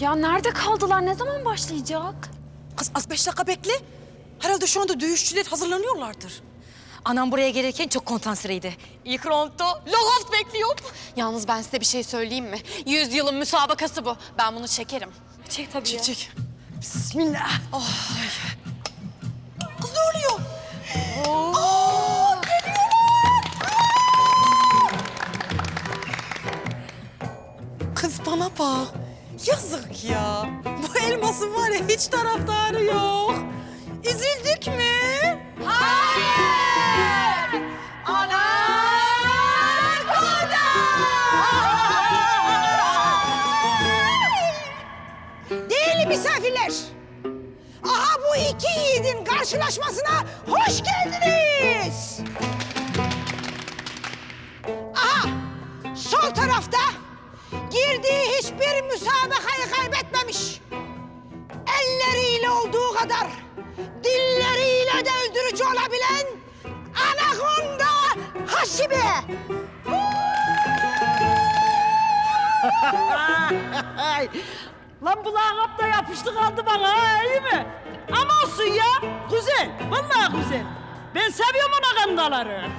Ya nerede kaldılar? Ne zaman başlayacak? Kız az beş dakika bekle. Herhalde şu anda dövüşçüler hazırlanıyorlardır. Anam buraya gelirken çok konsantreydi. İlk roundda logout bekliyor. Yalnız ben size bir şey söyleyeyim mi? Yüz yılın müsabakası bu. Ben bunu çekerim. Çek tabii Çek çek. Bismillah. Ay. Kız ne oluyor? Aa, geliyorlar. Kız bana bak. Yazık ya. Bu elmasın var ya hiç taraftarı yok. Üzüldük mü? Hayır. Ana Değerli misafirler. Aha bu iki yiğidin karşılaşmasına hoş geldiniz. Hiçbir müsabakayı kaybetmemiş. Elleriyle olduğu kadar dilleriyle de öldürücü olabilen Anakonda Hasibe. Lan bu lakap da yapıştı kaldı bana ha iyi mi? Ama olsun ya. Güzel. Vallahi güzel. Ben seviyorum ana kandaları.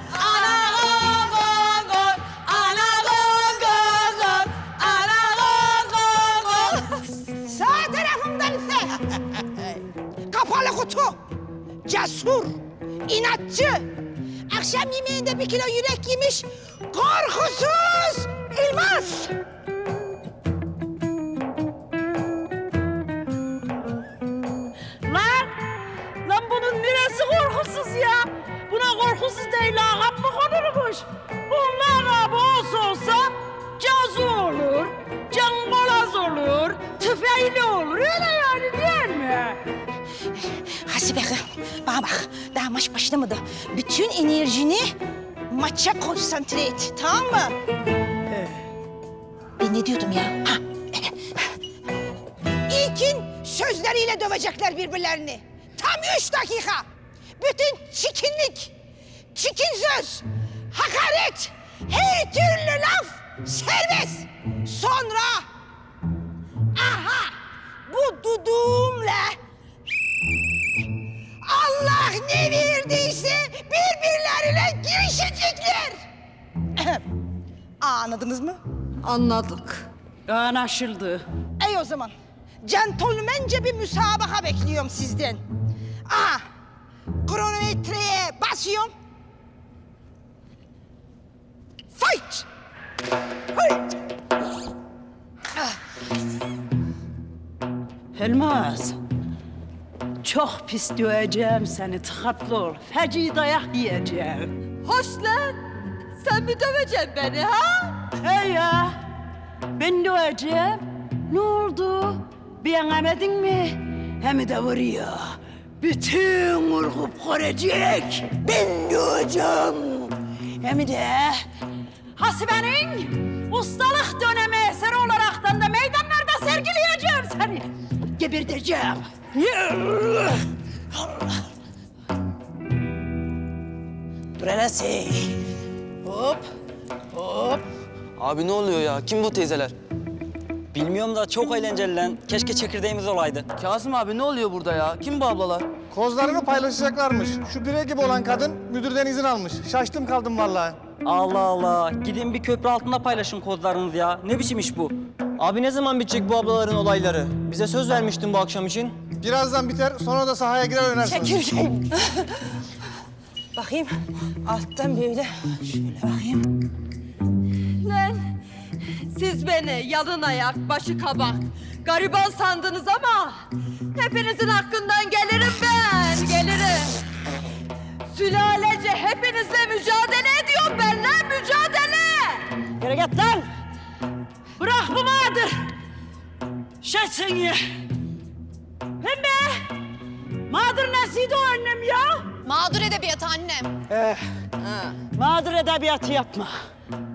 Cesur, inatçı, akşam yemeğinde bir kilo yürek yemiş, korkusuz İlmaz. Lan! Lan bunun neresi korkusuz ya? Buna korkusuz değil lakap mı konulmuş? Hasibe kız, bana bak, daha maç başlamadı. Bütün enerjini maça konsantre et, tamam mı? Ben ne diyordum ya? Ha. İlkin sözleriyle dövecekler birbirlerini. Tam üç dakika. Bütün çikinlik, çikin söz, hakaret, her türlü laf serbest. Sonra aha bu duduğumla Allah ne verdiyse birbirlerine girişecekler. Anladınız mı? Anladık. Anlaşıldı. Ey o zaman. Centilmence bir müsabaka bekliyorum sizden. Aha. Kronometreye basıyorum. Fight! Fight! Elmas. Çok pis döveceğim seni tıkatlı ol. Feci dayak yiyeceğim. Hoş lan. Sen mi döveceksin beni ha? He ya. Ben döveceğim. Ne oldu? Beğenemedin mi? Hem de vuruyor. Bütün vurgup görecek. Ben döveceğim. Hem de Hasibe'nin ustalık dönemi eseri olaraktan Geberteceğim. Sen. Hop. Hop. Abi ne oluyor ya? Kim bu teyzeler? Bilmiyorum da çok eğlenceli lan. Keşke çekirdeğimiz olaydı. Kasım abi ne oluyor burada ya? Kim bu ablalar? Kozlarını paylaşacaklarmış. Şu bire gibi olan kadın müdürden izin almış. Şaştım kaldım vallahi. Allah Allah. Gidin bir köprü altında paylaşın kozlarınızı ya. Ne biçim iş bu? Abi ne zaman bitecek bu ablaların olayları? Bize söz vermiştin bu akşam için. Birazdan biter sonra da sahaya girer oynarsınız. Bakayım. Alttan böyle. Şöyle bakayım. Lan siz beni yalın ayak, başı kabak, gariban sandınız ama hepinizin hakkından gelirim ben, gelirim. Sülalece hepinizle mücadele ediyorum ben lan, mücadele! Yürü git lan! Şey seni! Pembe! Mağdur nesiydi o annem ya? Mağdur edebiyatı annem. Eh, mağdur edebiyatı yapma.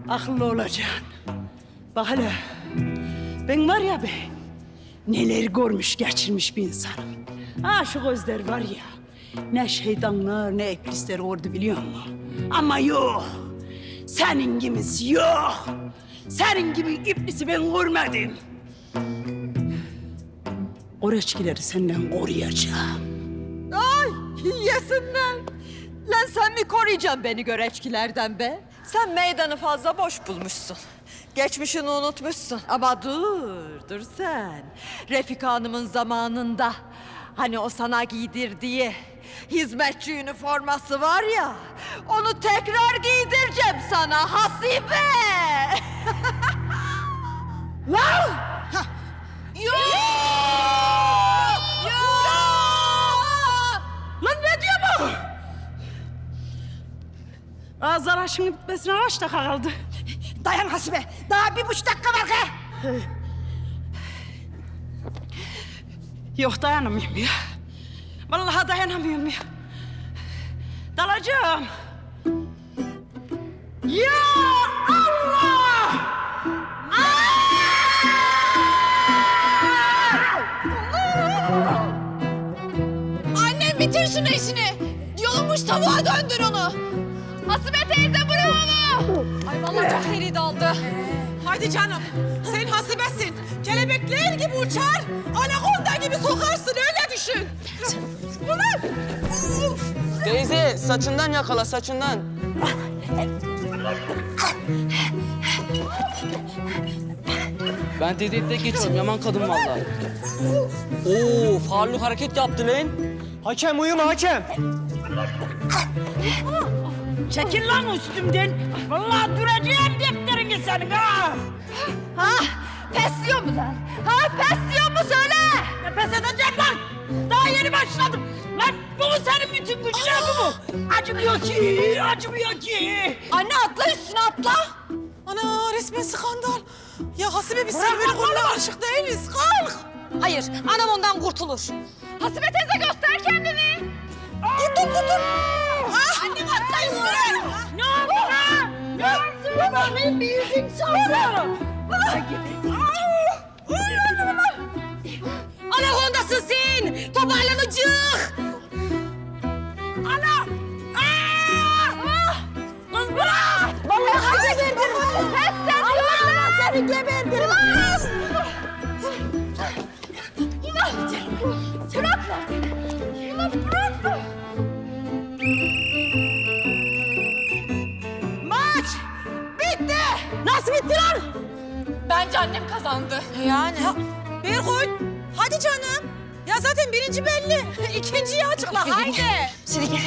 Akıllı olacaksın. Bak hele, ben var ya ben, neler görmüş geçirmiş bir insanım. Ha şu gözler var ya, ne şeytanlar ne iblisler ordu biliyor musun? Ama yok, senin gibisi yok. Senin gibi iblisi ben görmedim. Oreçkileri senden koruyacağım. Ay yesinler. Lan sen mi koruyacaksın beni göreçkilerden be? Sen meydanı fazla boş bulmuşsun. Geçmişini unutmuşsun. Ama dur, dur sen. Refika Hanım'ın zamanında hani o sana giydirdiği hizmetçi üniforması var ya... ...onu tekrar giydireceğim sana Hasibe. Lan! Yok! Ağızlar aşının bitmesine kaç dakika kaldı? Dayan Hasibe. Daha bir buçuk dakika var ki. Yok dayanamıyorum ya. Vallahi dayanamıyorum ya. Dalacağım. Ya Allah! Annem bitir şunu işini. Yolunmuş tavuğa döndür onu. Hasibe teyze bravo. Ay vallahi çok seri daldı. Hadi canım. Sen hasibesin. Kelebekler gibi uçar. Anakonda gibi sokarsın öyle düşün. Ulan! Teyze saçından yakala saçından. Ben dedekte geçeyim yaman kadın vallahi. Oo Faruk hareket yaptı lan. Hakem uyuma hakem. Çekil lan üstümden. Vallahi duracağım defterini senin ha. Ha? Pes diyor mu lan? Ha pes diyor mu söyle? Ne pes edeceğim lan? Daha yeni başladım. Lan bu mu senin bütün gücün bu mu? Acımıyor ki, acımıyor ki. Anne atla üstüne atla. Ana resmen skandal. Ya Hasibe biz Selvi'nin koluna aşık değiliz. Kalk. Hayır anam ondan kurtulur. Hasibe teyze göster kendini. Oldu? Bakayım bir yüzün sandım. Anakondasın sen. Toparlanacak. Bence annem kazandı. Yani. Ya, Berkut hadi canım. Ya zaten birinci belli. İkinciyi açıkla haydi. Seni gel.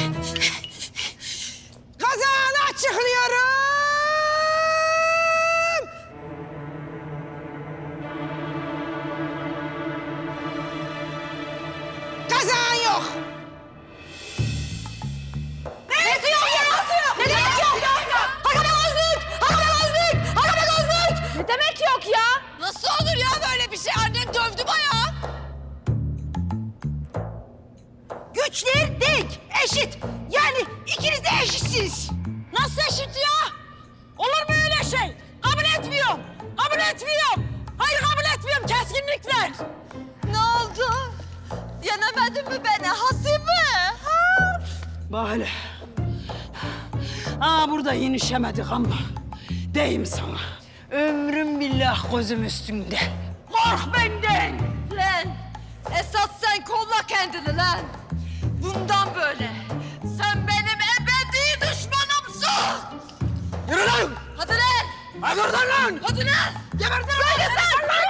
Yenemedin mi beni Hasibe? Ha? Böyle. Aa burada yenişemedik ama. Deyim sana. Ömrüm billah gözüm üstünde. Kork benden. Lan esas sen kolla kendini lan. Bundan böyle. Sen benim ebedi düşmanımsın. Yürü lan. Hadi lan. Hadi oradan lan. Hadi lan. Gebertin lan. Lan.